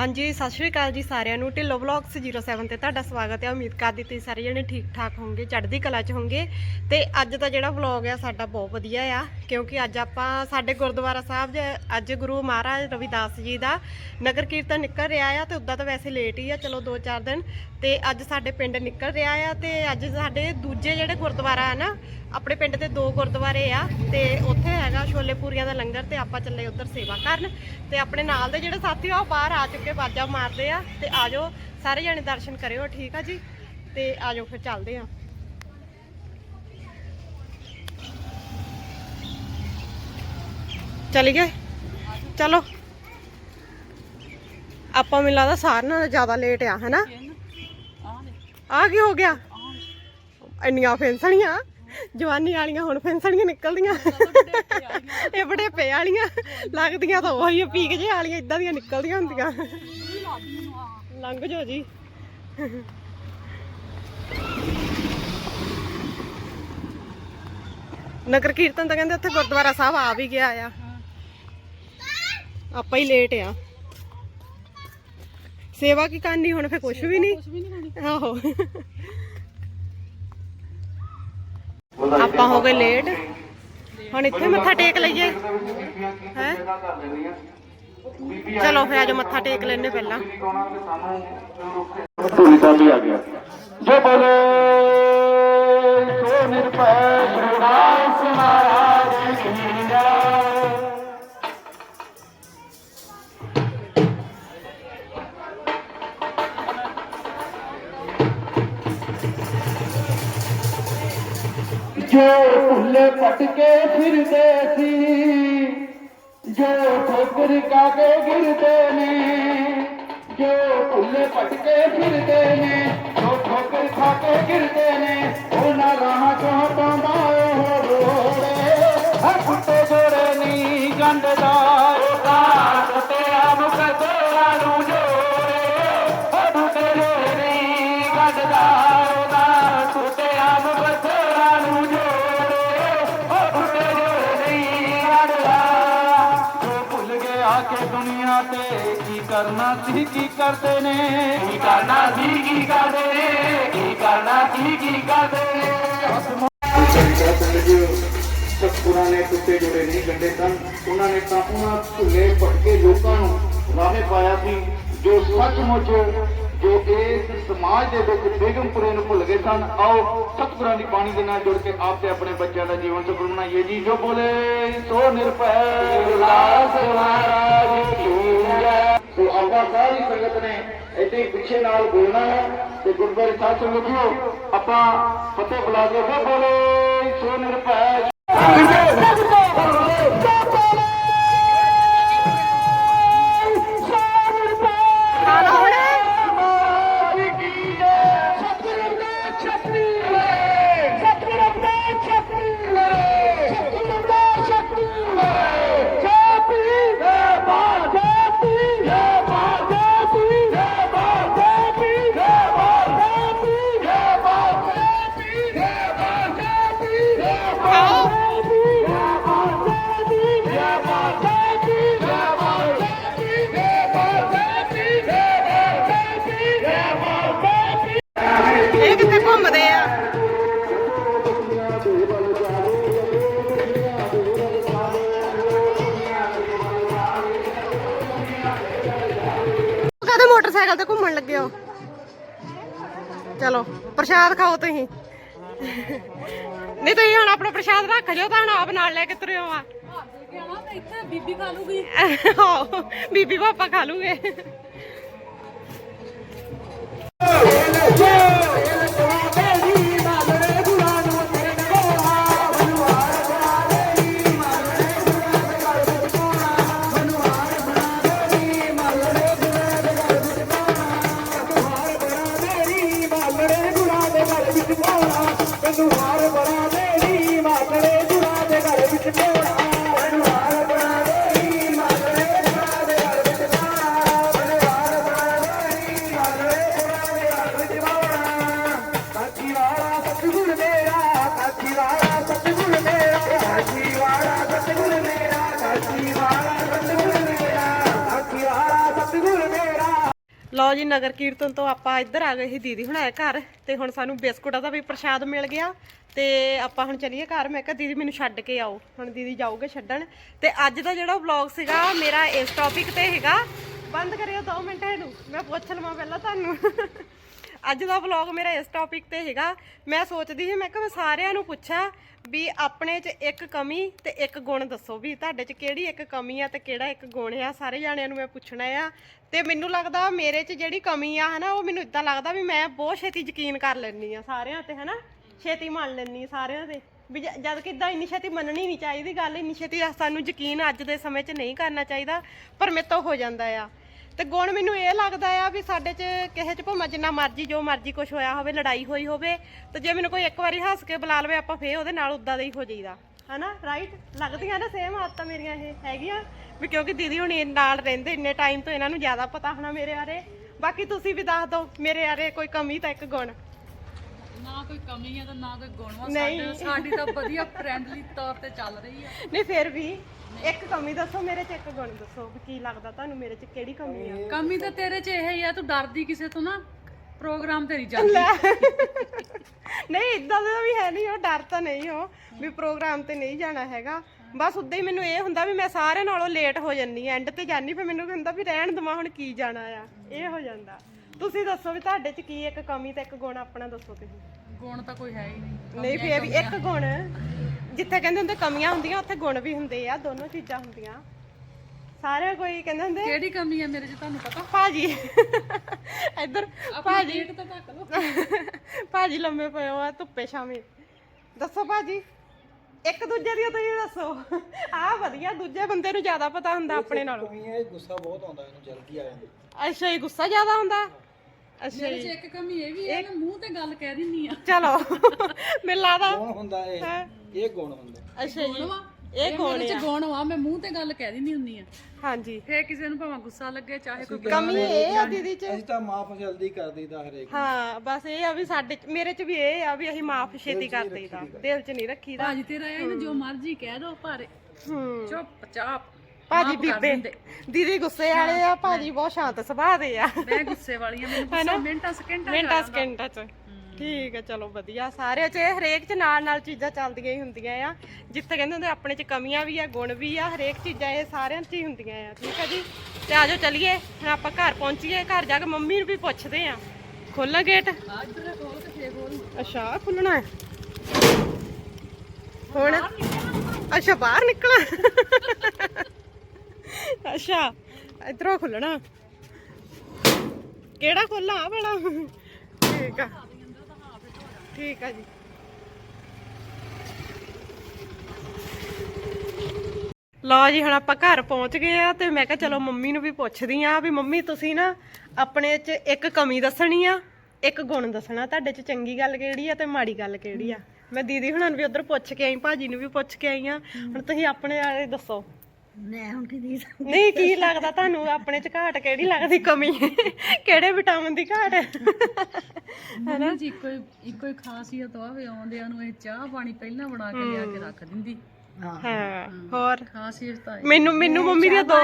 ਹਾਂਜੀ, ਸਤਿ ਸ਼੍ਰੀ ਅਕਾਲ ਜੀ ਸਾਰਿਆਂ ਨੂੰ। ਢਿੱਲੋ ਵਲੌਗਸ 07 ਤੇ ਤੁਹਾਡਾ ਸਵਾਗਤ ਹੈ। ਉਮੀਦ ਕਰਦੀ ਤੁਸੀਂ ਸਾਰੇ ਜਣੇ ਠੀਕ ਠਾਕ ਹੋਵੋਗੇ, ਚੜ੍ਹਦੀ ਕਲਾ 'ਚ ਹੋਵੋਗੇ। ਤੇ ਅੱਜ ਦਾ ਜਿਹੜਾ ਵਲੌਗ ਆ, ਸਾਡਾ ਬਹੁਤ ਵਧੀਆ ਆ, ਕਿਉਂਕਿ ਅੱਜ ਆਪਾਂ ਸਾਡੇ ਗੁਰਦੁਆਰਾ ਸਾਹਿਬ 'ਚ ਅੱਜ ਗੁਰੂ ਮਹਾਰਾਜ ਰਵਿਦਾਸ ਜੀ ਦਾ ਨਗਰ ਕੀਰਤਨ ਨਿਕਲ ਰਿਹਾ ਆ ਤੇ ਉਦਾਂ ਤਾਂ ਵੈਸੇ ਲੇਟ ਹੀ ਆ, ਚਲੋ 2-4 ਦਿਨ। ਤੇ ਅੱਜ ਸਾਡੇ ਪਿੰਡ ਨਿਕਲ ਰਿਹਾ ਆ ਤੇ ਅੱਜ ਸਾਡੇ ਦੂਜੇ ਜਿਹੜੇ ਗੁਰਦੁਆਰਾ ਆ ਨਾ, ਆਪਣੇ ਪਿੰਡ ਦੇ ਦੋ ਗੁਰਦੁਆਰੇ ਆ ਤੇ ਉੱਥੇ ਹੈਗਾ ਛੋਲੇ ਪੂਰੀਆਂ ਦਾ ਲੰਗਰ ਤੇ ਆਪਾਂ ਚੱਲੇ ਉੱਧਰ ਸੇਵਾ ਕਰਨ। ਤੇ ਆਪਣੇ ਨਾਲ ਦੇ ਜਿਹੜੇ ਸਾਥੀ ਆ, ਉਹ ਬਾਹਰ ਆ ਚੁੱਕੇ ਬਾਜਾ ਮਾਰਦੇ ਆ ਤੇ ਆਜੋ ਸਾਰੇ ਜਣੇ ਦਰਸ਼ਨ ਕਰਿਓ ਠੀਕ ਆ ਜੀ? ਤੇ ਆਜੋ ਫਿਰ ਚੱਲਦੇ ਆ। ਚਲੀ ਗਏ? ਚਲੋ। ਆਪਾਂ ਮੈਨੂੰ ਲੱਗਦਾ ਸਾਰਿਆਂ ਨਾਲੋਂ ਜ਼ਿਆਦਾ ਲੇਟ ਆ ਹਨਾ? ਆ ਕੀ ਹੋ ਗਿਆ? ਇੰਨੀਆਂ ਫੈਂਸਣੀਆਂ ਜਵਾਨੀ ਵਾਲੀਆਂ ਹੁਣ ਫੈਂਸਣੀਆਂ ਨਿਕਲਦੀਆਂ। ਇਹ ਬੜੇ ਪੇ ਵਾਲੀਆਂ। ਲੱਗਦੀਆਂ ਤਾਂ ਉਹੀ ਪੀਕ ਜੇ ਵਾਲੀਆਂ ਇਦਾਂ ਦੀਆਂ ਨਿਕਲਦੀਆਂ ਹੁੰਦੀਆਂ। ਲੰਘ ਜਾਓ ਜੀ। ਨਗਰ ਕੀਰਤਨ ਤਾਂ ਕਹਿੰਦੇ ਉੱਥੇ ਗੁਰਦੁਆਰਾ ਸਾਹਿਬ ਆ ਵੀ ਗਿਆ ਆ। ਆਪਾਂ ਹੀ ਲੇਟ ਆ। ਸੇਵਾ ਕੀ ਕਰਨੀ ਹੁਣ ਫੇ ਕੁਝ ਵੀ ਨਹੀਂ। ਆਹੋ। ਆਪਾਂ ਹੋ ਗਏ ਲੇਟ ਹੁਣ ਇੱਥੇ ਮੱਥਾ ਟੇਕ ਲਈਏ। ਹੈ? ਚਲੋ ਫੇ ਆਜੋ ਮੱਥਾ ਟੇਕ ਲੈਣੇ ਪਹਿਲਾਂ। ਧੂਰੀ ਸਾਹਿਬ ਵੀ ਆ ਗਿਆ। ਜੋ ਬੋਲੇ ਸੋ ਨਿਰਭੈ ਗੁਰਦਾਸ ਮਹਾਰਾਜ ਕੀ ਜੈ। ਜੋ ਭੁੱਲੇ ਭਟਕੇ ਫਿਰਦੇ ਸੀ, ਜੋ ਠੋਕਰ ਕਾ ਕੇ ਗਿਰਦੇ ਨੇ, ਜੋ ਭੁੱਲੇ ਭਟਕੇ ਫਿਰਦੇ ਨੇ, ਜੋ ਠੋਕਰ ਖਾ ਕੇ ਗਿਰਦੇ ਨੇ, ਉਹਨਾਂ ਰਾਹਾਂ ਚੋਂ ਪਾਉਂਦਾ ਉਹ ਰੋੜੇ। ਹੈ ਕੁੱਤੇ ਜੋੜੇ ਨਹੀਂ ਗੰਢਦਾ, ਉਹ ਤੇ ਆਮ ਕਦੋਰਾ ਨੂੰ ਜੋੜੇ। ਹੈ ਕੁੱਤੇ ਜੋੜੇ ਨਹੀਂ ਗੰਢਦਾ। ਕਰਨਾ ਸੀ ਕੀ ਕਰਦੇ ਨੇ? ਕੀ ਕਰਨਾ ਸੀ ਕੀ ਕਰਦੇ ਨੇ? ਕੀ ਕਰਨਾ ਸੀ ਕੀ ਕਰਦੇ ਨੇ? ਚੰਗਾ ਪਿੰਡ ਸਤਿਗੁਰਾਂ ਨੇ ਟੁੱਟੇ ਜੋੜੇ ਨਹੀਂ ਗੰਡੇ ਸਨ। ਉਹਨਾਂ ਨੇ ਤਾਂ ਉਹਨਾਂ ਭੁੱਲੇ ਭਟਕੇ ਲੋਕਾਂ ਨੂੰ ਰਾਹੇ ਪਾਇਆ ਸੀ ਜੋ ਸੱਚਮੁੱਚ ਜੋ ਇਸ ਸਮਾਜ ਦੇ ਵਿੱਚ ਬੇਗਮਪੁਰੇ ਨੂੰ ਭੁੱਲ ਗਏ ਸਨ। ਆਓ ਸਤਿਗੁਰਾਂ ਦੀ ਬਾਣੀ ਦੇ ਨਾਲ ਜੁੜ ਕੇ ਆਪ ਤੇ ਆਪਣੇ ਬੱਚਿਆਂ ਦਾ ਜੀਵਨ ਸਫਲ ਬਣਾਈਏ ਜੀ। ਜੋ ਬੋਲੇ ਸੋ ਨਿਰਭੈ। ਗੁਰਦਾਸ ਮਹਾਰਾਜ ਜੈ ਸੋ ਆਪਾਂ ਸਾਰੀ ਸੰਗਤ ਨੇ ਇੱਥੇ ਹੀ ਪਿੱਛੇ ਨਾਲ ਬੋਲਣਾ ਹੈ ਤੇ ਗੁਰਦੁਆਰੇ ਸਾਹਿਬ ਸੰਗਤਿਓ ਆਪਾਂ ਫਤਿਹ ਬੁਲਾ ਕੇ ਬੋਲੇ ਸੋ ਨਿਰਭੈ ਮੋਟਰਸਾਈਕਲ ਤੇ ਘੁੰਮਣ ਲੱਗੇ ਹੋ। ਚਲੋ, ਪ੍ਰਸ਼ਾਦ ਖਾਓ ਤੁਸੀਂ। ਨਹੀਂ ਤੁਸੀਂ ਹੁਣ ਆਪਣਾ ਪ੍ਰਸ਼ਾਦ ਰੱਖ ਜਾਓ ਤਾਂ ਹੁਣ ਆਪ ਨਾਲ ਲੈ ਕੇ ਤੁਰਿਓ ਆ। ਬੀਬੀ ਖਾ ਲੂਗੀ ਆਹੋ, ਬੀਬੀ ਪਾਪਾ ਖਾ ਲੂਗੇ। Whoa! ਲਓ ਜੀ, ਨਗਰ ਕੀਰਤਨ ਤੋਂ ਆਪਾਂ ਇੱਧਰ ਆ ਗਏ ਸੀ ਦੀਦੀ ਹੁਣ ਆਏ ਘਰ ਤੇ ਹੁਣ ਸਾਨੂੰ ਬਿਸਕੁਟਾਂ ਦਾ ਵੀ ਪ੍ਰਸ਼ਾਦ ਮਿਲ ਗਿਆ ਤੇ ਆਪਾਂ ਹੁਣ ਚੱਲੀਏ ਘਰ। ਮੈਂ ਕਿਹਾ, ਦੀਦੀ ਮੈਨੂੰ ਛੱਡ ਕੇ ਆਓ। ਹੁਣ ਦੀਦੀ ਜਾਊਗੇ ਛੱਡਣ। ਤੇ ਅੱਜ ਦਾ ਜਿਹੜਾ ਵਲੌਗ ਸੀਗਾ, ਮੇਰਾ ਇਸ ਟੌਪਿਕ ਤੇ ਹੈਗਾ ਬੰਦ ਕਰਿਓ 2 ਮਿੰਟ ਇਹਨੂੰ। ਮੈਂ ਪੁੱਛ ਲਵਾਂ ਪਹਿਲਾਂ ਤੁਹਾਨੂੰ। ਅੱਜ ਦਾ ਵਲੌਗ ਮੇਰਾ ਇਸ ਟੌਪਿਕ ਤੇ ਹੈਗਾ। ਮੈਂ ਸੋਚਦੀ ਸੀ, ਮੈਂ ਕਿਹਾ ਮੈਂ ਸਾਰਿਆਂ ਨੂੰ ਪੁੱਛਾਂ ਵੀ ਆਪਣੇ 'ਚ ਇੱਕ ਕਮੀ ਤੇ ਇੱਕ ਗੁਣ ਦੱਸੋ ਵੀ ਤੁਹਾਡੇ 'ਚ ਕਿਹੜੀ ਇੱਕ ਕਮੀ ਆ ਤੇ ਕਿਹੜਾ ਇੱਕ ਗੁਣ ਆ? ਸਾਰੇ ਜਾਣਿਆਂ ਨੂੰ ਮੈਂ ਪੁੱਛਣਾ ਆ। ਤੇ ਮੈਨੂੰ ਲੱਗਦਾ ਮੇਰੇ 'ਚ ਜਿਹੜੀ ਕਮੀ ਆ ਹਨਾ, ਉਹ ਮੈਨੂੰ ਇਦਾਂ ਲੱਗਦਾ ਵੀ ਮੈਂ ਬਹੁਤ ਛੇਤੀ ਯਕੀਨ ਕਰ ਲੈਂਦੀ ਆ ਸਾਰਿਆਂ ਤੇ ਹਨਾ। ਛੇਤੀ ਮੰਨ ਲੈਂਦੀ ਸਾਰਿਆਂ ਤੇ। ਵੀ ਜ- ਜਦ ਕਿ ਇਦਾਂ ਇੰਨੀ ਛੇਤੀ ਮੰਨਣੀ ਨਹੀਂ ਚਾਹੀਦੀ ਗੱਲ, ਇੰਨੀ ਛੇਤੀ ਸਾਨੂੰ ਯਕੀਨ ਅੱਜ ਦੇ ਸਮੇਂ 'ਚ ਨਹੀਂ ਕਰਨਾ ਚਾਹੀਦਾ, ਪਰ ਮੇਰੇ ਤੋਂ ਹੋ ਜਾਂਦਾ ਆ। ਤੇ ਗੁਣ ਮੈਨੂੰ ਇਹ ਲੱਗਦਾ ਆ ਵੀ ਸਾਡੇ 'ਚ ਕਿਸੇ 'ਚ ਭਾਵੇਂ ਜਿੰਨਾ ਮਰਜ਼ੀ ਜੋ ਮਰਜ਼ੀ ਕੁਝ ਹੋਇਆ ਹੋਵੇ ਲੜਾਈ ਹੋਈ ਹੋਵੇ ਤੇ ਜੇ ਮੈਨੂੰ ਕੋਈ ਇੱਕ ਵਾਰੀ ਹੱਸ ਕੇ ਬੁਲਾ ਲਵੇ ਆਪਾਂ ਫੇਰ ਉਹਦੇ ਨਾਲ ਉਦਾਂ ਦਾ ਹੀ ਹੋ ਜਾਈਦਾ। ਹਨਾ? ਰਾਈਟ ਲੱਗਦੀਆਂ ਨਾ ਸੇਮ ਆਦਤਾਂ ਮੇਰੀਆਂ ਇਹ ਹੈਗੀਆਂ ਵੀ ਕਿਉਂਕਿ ਦੀਦੀ ਹੁਣ ਨਾਲ ਰਹਿੰਦੇ ਇੰਨੇ ਟਾਈਮ ਤੋਂ ਇਹਨਾਂ ਨੂੰ ਜ਼ਿਆਦਾ ਪਤਾ ਹੋਣਾ ਮੇਰੇ ਬਾਰੇ। ਬਾਕੀ ਤੁਸੀਂ ਵੀ ਦੱਸ ਦਿਓ ਮੇਰੇ ਬਾਰੇ ਕੋਈ ਕਮੀ ਤਾਂ ਇੱਕ ਗੁਣ। ਨਾ ਕੋਈ ਕਮੀ ਆ ਤਾਂ ਨਾ ਕੋਈ ਗੁਣ ਵਾ ਨਹੀਂ। ਸਾਡੇ ਸਾਡੀ ਤਾਂ ਵਧੀਆ ਫਰੈਂਡਲੀ ਤੌਰ ਤੇ ਚੱਲ ਰਹੀ ਆ। ਨਹੀਂ ਫਿਰ ਵੀ ਇੱਕ ਕਮੀ ਦੱਸੋ ਮੇਰੇ 'ਚ ਇੱਕ ਗੁਣ ਦੱਸੋ ਵੀ ਕੀ ਲੱਗਦਾ ਤੁਹਾਨੂੰ ਮੇਰੇ 'ਚ ਕਿਹੜੀ ਕਮੀ ਆ? ਕਮੀ ਤਾਂ ਤੇਰੇ 'ਚ ਇਹ ਹੀ ਆ ਤੂੰ ਡਰਦੀ ਕਿਸੇ ਤੋਂ ਨਾ ਪ੍ਰੋਗਰਾਮ ਤੇਰੀ ਜਾਂਦੀ। ਨਹੀਂ ਇਦਾਂ ਦਾ ਵੀ ਹੈ ਨਹੀਂ ਉਹ ਡਰ ਤਾਂ ਨਹੀਂ ਹੋ ਵੀ ਪ੍ਰੋਗਰਾਮ ਤੇ ਨਹੀਂ ਜਾਣਾ ਹੈਗਾ। ਬਸ ਉਦਾਂ ਹੀ ਮੈਨੂੰ ਇਹ ਹੁੰਦਾ ਵੀ ਮੈਂ ਸਾਰਿਆਂ ਨਾਲੋਂ ਲੇਟ ਹੋ ਜੰਨੀ ਐਂਡ ਤੇ ਜਾਨੀ ਫਿਰ ਮੈਨੂੰ ਹੁੰਦਾ ਵੀ ਰਹਿਣ ਦਵਾਂ ਹੁਣ ਕੀ ਜਾਣਾ ਆ? ਇਹ ਹੋ ਜਾਂਦਾ। ਤੁਸੀਂ ਦੱਸੋ ਵੀ ਤੁਹਾਡੇ 'ਚ ਕੀ ਇੱਕ ਕਮੀ ਤੇ ਇੱਕ ਗੁਣ ਆਪਣਾ ਦੱਸੋ ਤੁਸੀਂ। ਗੁਣ ਤਾਂ ਕੋਈ ਹੈ ਹੀ ਨਹੀਂ। ਨਹੀਂ ਫੇਰ ਵੀ ਇੱਕ ਗੁਣ। ਜਿੱਥੇ ਕਹਿੰਦੇ ਹੁੰਦੇ ਕਮੀਆਂ ਹੁੰਦੀਆਂ ਉੱਥੇ ਗੁਣ ਵੀ ਹੁੰਦੇ ਆ ਦੋਨੋਂ ਚੀਜ਼ਾਂ ਹੁੰਦੀਆਂ। ਸਾਰੇ ਕੋਈ ਕਹਿੰਦੇ ਹੁੰਦੇ ਕਿਹੜੀ ਕਮੀ ਆ ਮੇਰੇ 'ਚ ਤੁਹਾਨੂੰ ਪਤਾ? ਭਾਜੀ। ਇੱਧਰ ਭਾਜੀ। ਡੇਟ ਤਾਂ ਢੱਕ ਲਓ। ਭਾਜੀ ਲੰਮੇ ਪਏ ਹੋ ਆ ਧੁੱਪੇ ਛਾਵੇਂ। ਦੱਸੋ ਭਾਜੀ ਇੱਕ ਦੂਜੇ ਦੀ ਤੁਸੀਂ ਦੱਸੋ। ਆਹ ਵਧੀਆ ਦੂਜੇ ਬੰਦੇ ਨੂੰ ਜ਼ਿਆਦਾ ਪਤਾ ਹੁੰਦਾ ਆਪਣੇ ਨਾਲੋਂ। ਕਮੀ ਹੈ ਗੁੱਸਾ ਬਹੁਤ ਆਉਂਦਾ ਇਹਨੂੰ ਜਲਦੀ ਆ ਜਾਂਦਾ। ਅੱਛਾ ਇਹ ਗੁੱਸਾ ਜ਼ਿਆਦਾ ਹੁੰਦਾ? ਅੱਛਾ ਮੇਰੇ 'ਚ ਇੱਕ ਕਮੀ ਇਹ ਵੀ ਹੈ ਮੈਂ ਮੂੰਹ ਤੇ ਗੱਲ ਕਹਿ ਦਿੰਨੀ ਆ। ਚਲੋ ਮੈਨੂੰ ਲੱਗਦਾ ਹੁੰਦਾ ਇਹ? ਇਹ ਗੁਣ ਹੁੰਦਾ। ਅੱਛਾ ਜੀ। ਵਾ? ਇਹ ਕੌਣ ਮੇਰੇ 'ਚ ਗੁਣ ਵਾ ਮੈਂ ਮੂੰਹ ਤੇ ਗੱਲ ਕਹਿ ਦਿੰਨੀ ਹੁੰਨੀ ਆ। ਹਾਂਜੀ। ਫੇਰ ਕਿਸੇ ਨੂੰ ਭਾਵੇਂ ਗੁੱਸਾ ਲੱਗੇ ਚਾਹੇ ਕੋਈ ਕਮੀ ਇਹ ਆ ਦੀਦੀ ਚ। ਅਸੀਂ ਤਾਂ ਮਾਫ ਜਲਦੀ ਕਰ ਦਈਦਾ ਹਰੇਕ ਹਾਂ ਬਸ ਇਹ ਆ ਵੀ ਸਾਡੇ ਚ- ਮੇਰੇ ਚ ਵੀ ਇਹ ਆ ਵੀ ਅਸੀਂ ਮਾਫ ਛੇਤੀ ਕਰ ਦੇਈਦਾ। ਦਿਲ ਚ ਨਹੀਂ ਰੱਖੀਦਾ। ਭਾਜੀ ਤੇਰਾ ਇਹ ਨਾ ਜੋ ਮਰਜ਼ੀ ਕਹਿ ਦੋ ਪਰ ਹੂੰ। ਚੁੱਪ ਚਾਪ ਭਾਜੀ ਬੀਬੇ ਦੀਦੀ। ਗੁੱਸੇ ਵਾਲੇ ਆ ਭਾਜੀ ਬਹੁਤ ਸ਼ਾਂਤ ਸੁਭਾਅ ਦੇ ਆ। ਮੈਂ ਗੁੱਸੇ ਵਾਲੀ ਆ ਮੈਨੂੰ ਗੁੱਸਾ ਮਿੰਟਾਂ ਸਕਿੰਟਾਂ ਮਿੰਟਾਂ ਸਕਿੰਟਾਂ ਚ। ਠੀਕ ਹੈ, ਚਲੋ ਵਧੀਆ। ਸਾਰਿਆਂ ਚ ਇਹ ਹਰੇਕ ਚ ਨਾਲ ਨਾਲ ਚੀਜ਼ਾਂ ਚੱਲਦੀਆਂ ਹੀ ਹੁੰਦੀਆਂ ਆ। ਜਿੱਥੇ ਕਹਿੰਦੇ ਹੁੰਦੇ ਆਪਣੇ ਚ ਕਮੀਆਂ ਵੀ ਆ, ਗੁਣ ਵੀ ਆ, ਹਰੇਕ ਚੀਜ਼ਾਂ ਇਹ ਸਾਰਿਆਂ ਚ ਹੀ ਹੁੰਦੀਆਂ ਆ। ਠੀਕ ਹੈ ਜੀ? ਤੇ ਆਜੋ ਚੱਲੀਏ, ਹੁਣ ਆਪਾਂ ਘਰ ਪਹੁੰਚੀਏ। ਘਰ ਜਾ ਕੇ ਮੰਮੀ ਨੂੰ ਵੀ ਪੁੱਛਦੇ ਆ। ਖੋਲਾਂ ਗੇਟ ਅੱਛਾ ਖੁੱਲਣਾ ਹੈ। ਹੁਣ? ਅੱਛਾ, ਬਾਹਰ ਨਿਕਲਣਾ। ਅੱਛਾ, ਇਧਰੋਂ ਖੁੱਲਣਾ ਕਿਹੜਾ ਖੋਲਾਂ ਆ ਵਾਲਾ। ਠੀਕ ਆ। ਠੀਕ ਆ ਜੀ। ਲਓ ਜੀ, ਹੁਣ ਆਪਾਂ ਘਰ ਪਹੁੰਚ ਗਏ ਆ ਤੇ ਮੈਂ ਕਿਹਾ ਚਲੋ ਮੰਮੀ ਨੂੰ ਵੀ ਪੁੱਛਦੀ ਆ ਵੀ ਮੰਮੀ, ਤੁਸੀਂ ਨਾ ਆਪਣੇ 'ਚ ਇੱਕ ਕਮੀ ਦੱਸਣੀ ਆ, ਇੱਕ ਗੁਣ ਦੱਸਣਾ। ਤੁਹਾਡੇ 'ਚ ਚੰਗੀ ਗੱਲ ਕਿਹੜੀ ਆ ਤੇ ਮਾੜੀ ਗੱਲ ਕਿਹੜੀ ਆ? ਮੈਂ ਦੀਦੀ ਹੁਣਾਂ ਨੂੰ ਵੀ ਉਧਰ ਪੁੱਛ ਕੇ ਆਈ, ਭਾਜੀ ਨੂੰ ਵੀ ਪੁੱਛ ਕੇ ਆਈ ਆ। ਹੁਣ ਤੁਸੀਂ ਆਪਣੇ ਬਾਰੇ ਦੱਸੋ। ਮੈਂ ਹੁਣ ਕੀ ਨਹੀਂ ਕੀ ਲੱਗਦਾ ਤੁਹਾਨੂੰ? ਆਪਣੇ 'ਚ ਘਾਟ ਕਿਹੜੀ ਲੱਗਦੀ ਕਮੀ? ਕਿਹੜੇ ਵਿਟਾਮਿਨ ਦੀ ਘਾਟ? ਹਨਾ? ਜੀ ਇੱਕੋ ਹੀ ਇੱਕੋ ਹੀ ਖਾਸੀਅਤ ਆ ਵੀ ਆਉਂਦਿਆਂ ਨੂੰ ਇਹ ਚਾਹ ਪਾਣੀ ਪਹਿਲਾਂ ਬਣਾ ਕੇ ਲਿਆ ਕੇ ਰੱਖ ਦਿੰਦੀ। ਹਾਂ। ਹੋਰ? ਖਾਸੀਅਤ ਤਾਂ। ਮੈਨੂੰ ਮੈਨੂੰ ਮੰਮੀ ਦੀਆਂ ਦੋ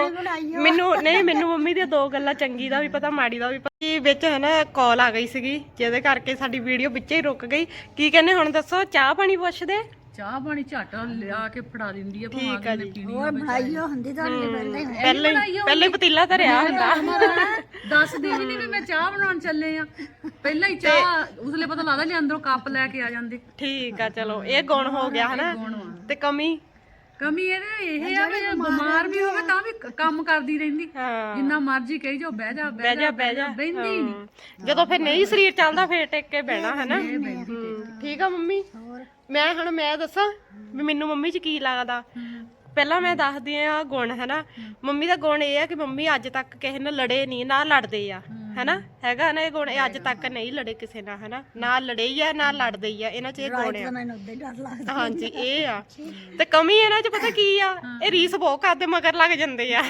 ਮੈਨੂੰ ਨਹੀਂ ਮੈਨੂੰ ਮੰਮੀ ਦੀਆਂ ਦੋ ਗੱਲਾਂ ਚੰਗੀ ਦਾ ਵੀ ਪਤਾ ਮਾੜੀ ਦਾ ਵੀ ਪਤਾ। ਕੀ ਵਿੱਚ ਹੈ ਨਾ ਕਾਲ ਆ ਗਈ ਸੀਗੀ ਜਿਹਦੇ ਕਰਕੇ ਸਾਡੀ ਵੀਡੀਓ ਵਿੱਚੇ ਹੀ ਰੁਕ ਗਈ। ਕੀ ਕਹਿੰਦੇ ਹੁਣ ਦੱਸੋ ਚਾਹ ਪਾਣੀ ਪੁੱਛਦੇ? ਚਾਹ ਪਾਣੀ ਝੱਟ ਲਿਆ ਕੇ ਫੜਾ ਦਿੰਦੀ ਆ ਭਾਵੇਂ ਠੀਕ ਆ ਅਗਲੇ ਜੀ। ਨੇ ਪੀਣੀ ਹੋਵੇ ਪਹਿਲੇ ਹੀ ਪਹਿਲੇ ਪਤੀਲਾ ਧਰਿਆ ਹੁੰਦਾ। ਦੱਸ ਦੇ ਵੀ ਨਹੀਂ ਵੀ ਮੈਂ ਚਾਹ ਬਣਾਉਣ ਚੱਲੇ ਆ। ਪਹਿਲਾਂ ਹੀ ਚਾਹ ਉਸਲੇ ਪਤਾ ਲੱਗਦਾ ਜੇ ਅੰਦਰੋਂ ਕੱਪ ਲੈ ਕੇ ਆ ਜਾਂਦੇ। ਠੀਕ ਆ ਚਲੋ ਇਹ ਗੁਣ ਹੋ ਗਿਆ ਹਨਾ। ਤੇ ਕਮੀ? ਕਮੀ ਇਹਦੇ ਇਹ ਆ ਵੀ ਬਿਮਾਰ ਵੀ ਹੋਵੇ ਤਾਂ ਵੀ ਕੰਮ ਕਰਦੀ ਰਹਿੰਦੀ। ਹਾਂ। ਜਿੰਨਾ ਮਰਜ਼ੀ ਕਹੀ ਜਾਓ ਬਹਿ ਜਾ ਬਹਿ ਜਾ ਬਹਿ ਜਾ। ਬਹਿੰਦੀ ਹੀ ਨਹੀਂ ਹਾਂ। ਜਦੋਂ ਫਿਰ ਨਹੀਂ ਸਰੀਰ ਚੱਲਦਾ ਫੇਰ ਟਿਕ ਕੇ ਬਹਿਣਾ ਹਨਾ। ਹੂੰ, ਠੀਕ ਆ ਮੰਮੀ? ਮੈਂ ਹੁਣ ਮੈਂ ਦੱਸਾਂ ਵੀ ਮੈਨੂੰ ਮੰਮੀ ਚ ਕੀ ਲੱਗਦਾ। ਪਹਿਲਾਂ ਮੈਂ ਦੱਸਦੀ ਆ ਗੁਣ ਹਨਾ? ਮੰਮੀ ਦਾ ਗੁਣ ਇਹ ਆ ਕਿ ਮੰਮੀ ਅੱਜ ਤੱਕ ਕਿਸੇ ਨਾਲ ਲੜੇ ਨਹੀਂ ਨਾ ਲੜਦੇ ਆ ਹਨਾ? ਹੈਗਾ ਨਾ ਇਹ ਗੁਣ ਇਹ ਅੱਜ ਤੱਕ ਨਹੀਂ ਲੜੇ ਕਿਸੇ ਨਾਲ ਹਨਾ? ਨਾ ਲੜੇ ਹੀ ਆ ਨਾ ਲੜਦੇ ਹੀ ਆ ਇਹਨਾਂ ਚ ਇਹ ਗੁਣ ਆ। ਮੈਨੂੰ ਉਦਾਂ ਹੀ ਡਰ ਲੱਗਦਾ। ਹਾਂਜੀ ਇਹ ਆ। ਤੇ ਕਮੀ ਇਹਨਾਂ ਚ ਪਤਾ ਕੀ ਆ? ਇਹ ਰੀਸ ਬਹੁਤ ਕਰਦੇ ਮਗਰ ਲੱਗ ਜਾਂਦੇ ਆ।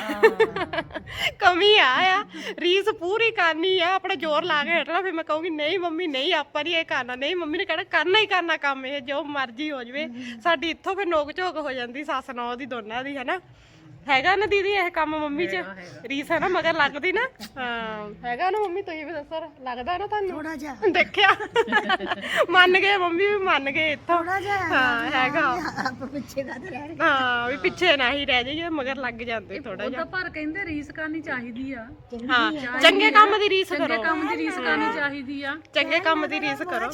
ਕਮੀ ਆ ਆ। ਰੀਸ ਪੂਰੀ ਕਰਨੀ ਆ ਆਪਣਾ ਜ਼ੋਰ ਲਾ ਕੇ ਹਟਣਾ। ਫਿਰ ਮੈਂ ਕਹੂੰਗੀ ਨਹੀਂ ਮੰਮੀ ਨਹੀਂ ਆਪਾਂ ਨਹੀਂ ਇਹ ਕਰਨਾ। ਨਹੀਂ ਮੰਮੀ ਨੇ ਕਹਿਣਾ ਕਰਨਾ ਹੀ ਕਰਨਾ ਕੰਮ ਇਹ ਜੋ ਮਰਜ਼ੀ ਹੋ ਜਵੇ। ਸਾਡੀ ਇੱਥੋਂ ਫਿਰ ਨੋਕ ਝੋਕ ਹੋ ਜਾਂਦੀ ਸੱਸ ਨੌ ਦੀ ਦੋਨਾਂ ਦੀ ਹਨਾ? ਹੈਗਾ ਨਾ ਦੀਦੀ ਇਹ ਕੰਮ ਮੰਮੀ ਚ? ਰੀਸ ਹੈ ਨਾ ਮਗਰ ਲੱਗਦੀ ਨਾ? ਹਾਂ ਹੈਗਾ ਨਾ ਮੰਮੀ ਤੁਸੀਂ ਵੀ ਦੱਸੋ ਲੱਗਦਾ ਨਾ ਤੁਹਾਨੂੰ? ਥੋੜਾ ਜਿਹਾ। ਦੇਖਿਆ। ਮੰਨ ਗਏ ਮੰਮੀ ਵੀ ਮੰਨ ਗਏ ਇੱਥੋਂ। ਥੋੜਾ ਜਿਹਾ ਹਾਂ ਹੈਗਾ। ਆਪ ਪਿੱਛੇ ਕਾਹਦੇ ਰਹਿ ਰਹੇ ਹਾਂ ਵੀ ਪਿੱਛੇ ਨਾ ਹੀ ਰਹਿ ਜਾਈਏ ਮਗਰ ਲੱਗ ਜਾਂਦੇ ਥੋੜਾ ਜਿਹਾ। ਪਰ ਕਹਿੰਦੇ ਰੀਸ ਕਰਨੀ ਚਾਹੀਦੀ ਆ। ਹਾਂ ਚੰਗੇ ਕੰਮ ਦੀ ਰੀਸ ਚੰਗੇ ਕਰੋ। ਕੰਮ ਦੀ ਰੀਸ ਕਰਨੀ ਚਾਹੀਦੀ ਆ। ਚੰਗੇ ਕੰਮ ਦੀ ਰੀਸ ਕਰੋ।